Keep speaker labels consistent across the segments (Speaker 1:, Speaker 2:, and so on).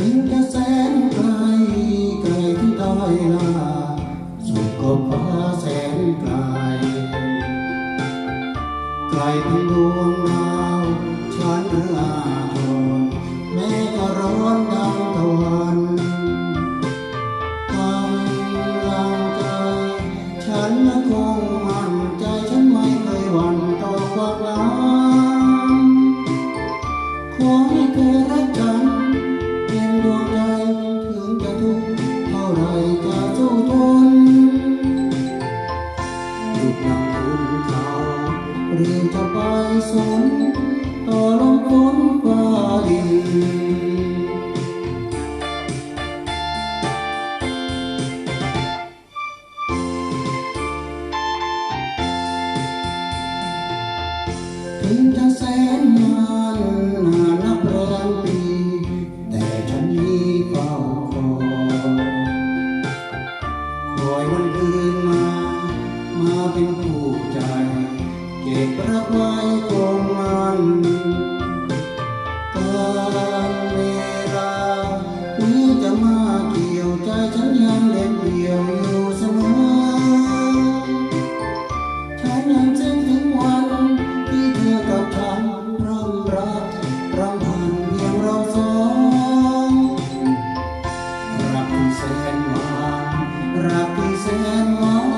Speaker 1: ถึงจะแสนไกลไกลที่ด้อยสุดขอบฟ้าแสนไกลไกลเป็ดวงดาวฉันลาทนแม้จะร้อนดังตะวันกำลังใจฉันคงมั่นใจฉันไม่เคยหวั่นต่อความรักขอให้เนต่อลมฝนฟ้าดิน ถึงจะแสนนานนานนับร้อยปี แต่ฉันนี้เฝ้าคอยคอยวันคืนมา มาเป็นผู้ใจ เก็บรักไว้คงมันการเวลาหรือจะมาเกี่ยวใจฉันยังเด็ดเดี่ยวอยู่เสมอฉันยังจึงถึงวันที่เธอกับฉันพร่ำรักรำพันเพียงเราสองรักที่แสนหวานรักที่แสนหวาน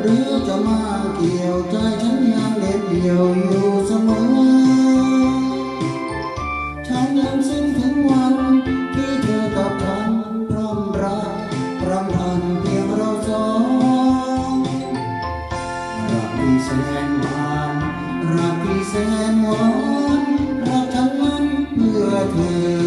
Speaker 1: หรือจะมาเกี่ยวใจฉันยังเด็ดเดี่ยวอยู่เสมอ ที่แสนหวานรักที่แสนหวานรักทั้งนั้นเพื่อเธอ